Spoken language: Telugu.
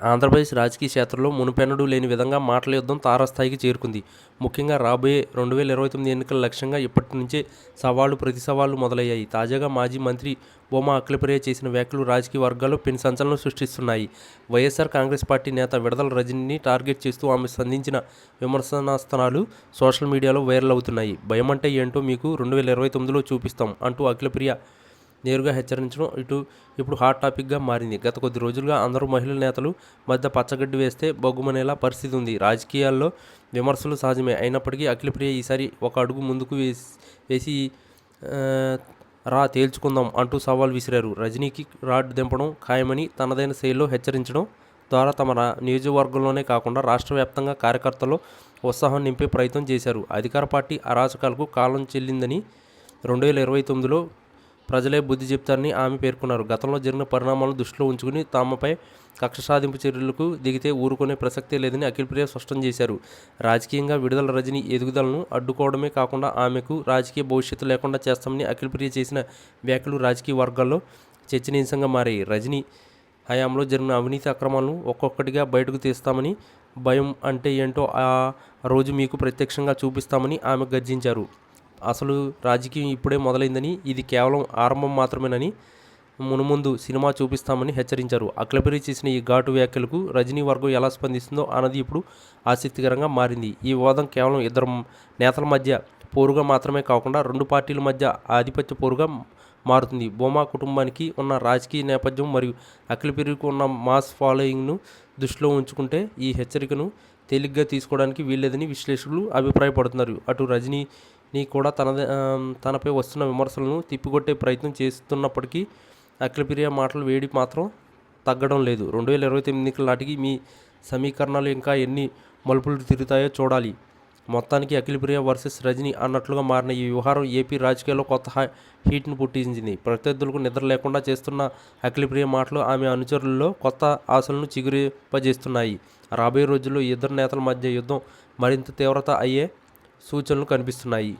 ఆంధ్రప్రదేశ్ రాజకీయ క్షేత్రంలో మునుపెన్నడూ లేని విధంగా మాటల యుద్ధం తారాస్థాయికి చేరుకుంది. ముఖ్యంగా రాబోయే రెండు వేల ఇరవై తొమ్మిది ఎన్నికల లక్ష్యంగా ఇప్పటి నుంచే సవాళ్ళు ప్రతి సవాళ్ళు మొదలయ్యాయి. తాజాగా మాజీ మంత్రి బొమ్మ అఖిలప్రియ చేసిన వ్యాఖ్యలు రాజకీయ వర్గాల్లో పెను సంచలనం సృష్టిస్తున్నాయి. వైఎస్ఆర్ కాంగ్రెస్ పార్టీ నేత విడదల రజనీని టార్గెట్ చేస్తూ ఆమె సంధించిన విమర్శనాస్త్రాలు సోషల్ మీడియాలో వైరల్ అవుతున్నాయి. భయం అంటే ఏంటో మీకు రెండు వేల ఇరవై తొమ్మిదిలో చూపిస్తాం అంటూ అఖిలప్రియ నేరుగా హెచ్చరించడం ఇటు ఇప్పుడు హాట్ టాపిక్గా మారింది. గత కొద్ది రోజులుగా అందరూ మహిళా నేతలు మధ్య పచ్చగడ్డి వేస్తే బొగ్గుమనేలా పరిస్థితి ఉంది. రాజకీయాల్లో విమర్శలు సహజమే. అయినప్పటికీ అఖిలప్రియ ఈసారి ఒక అడుగు ముందుకు వేసి వేసి రా తేల్చుకుందాం అంటూ సవాల్ విసిరారు. రజనీకి రాడ్ దింపడం ఖాయమని తనదైన శైలిలో హెచ్చరించడం ద్వారా తమ నియోజకవర్గంలోనే కాకుండా రాష్ట్ర వ్యాప్తంగా కార్యకర్తలు ఉత్సాహం నింపే ప్రయత్నం చేశారు. అధికార పార్టీ అరాచకాలకు కాలం చెల్లిందని రెండు వేల ఇరవై తొమ్మిదిలో ప్రజలే బుద్ధి చెప్తారని ఆమె పేర్కొన్నారు. గతంలో జరిగిన పరిణామాలను దృష్టిలో ఉంచుకుని తమపై కక్ష సాధింపు చర్యలకు దిగితే ఊరుకునే ప్రసక్తే లేదని అఖిలప్రియ స్పష్టం చేశారు. రాజకీయంగా విడుదల రజని ఎదుగుదలను అడ్డుకోవడమే కాకుండా ఆమెకు రాజకీయ భవిష్యత్తు లేకుండా చేస్తామని అఖిలప్రియ చేసిన వ్యాఖ్యలు రాజకీయ వర్గాల్లో చర్చనీయాంశంగా మారాయి. రజనీ హయాంలో జరిగిన అవినీతి అక్రమాలను ఒక్కొక్కటిగా బయటకు తీస్తామని భయం అంటే ఏంటో ఆ రోజు మీకు ప్రత్యక్షంగా చూపిస్తామని ఆమె గర్జించారు. అసలు రాజకీయం ఇప్పుడే మొదలైందని ఇది కేవలం ఆరంభం మాత్రమేనని మునుముందు సినిమా చూపిస్తామని హెచ్చరించారు. అఖిలపరి చేసిన ఈ ఘాటు వ్యాఖ్యలకు రజనీ వర్గం ఎలా స్పందిస్తుందో అన్నది ఇప్పుడు ఆసక్తికరంగా మారింది. ఈ వివాదం కేవలం ఇద్దరు నేతల మధ్య పోరుగా మాత్రమే కాకుండా రెండు పార్టీల మధ్య ఆధిపత్య పోరుగా మారుతుంది. బొమా కుటుంబానికి ఉన్న రాజకీయ నేపథ్యం మరియు అఖిలప్రియకు ఉన్న మాస్ ఫాలోయింగ్ను దృష్టిలో ఉంచుకుంటే ఈ హెచ్చరికను తేలిగ్గా తీసుకోవడానికి వీల్లేదని విశ్లేషకులు అభిప్రాయపడుతున్నారు. అటు రజనీ నీ కూడా తన తనపై వస్తున్న విమర్శలను తిప్పికొట్టే ప్రయత్నం చేస్తున్నప్పటికీ అఖిలప్రియ మాటలు వేడి మాత్రం తగ్గడం లేదు. రెండు వేల ఇరవై తొమ్మిది ఎన్నికల నాటికి మీ సమీకరణాలు ఇంకా ఎన్ని మలుపులు తిరుగుతాయో చూడాలి. మొత్తానికి అఖిలప్రియ వర్సెస్ రజనీ అన్నట్లుగా మారిన ఈ వ్యవహారం ఏపీ రాజకీయాల్లో కొత్త హీట్ను పుట్టించింది. ప్రత్యర్థులకు నిద్ర లేకుండా చేస్తున్న అఖిలప్రియ మాటలు ఆమె అనుచరుల్లో కొత్త ఆశలను చిగురింపజేస్తున్నాయి. రాబోయే రోజుల్లో ఇద్దరు నేతల మధ్య యుద్ధం మరింత తీవ్రత అయ్యే సూచనలు కనిపిస్తున్నాయి.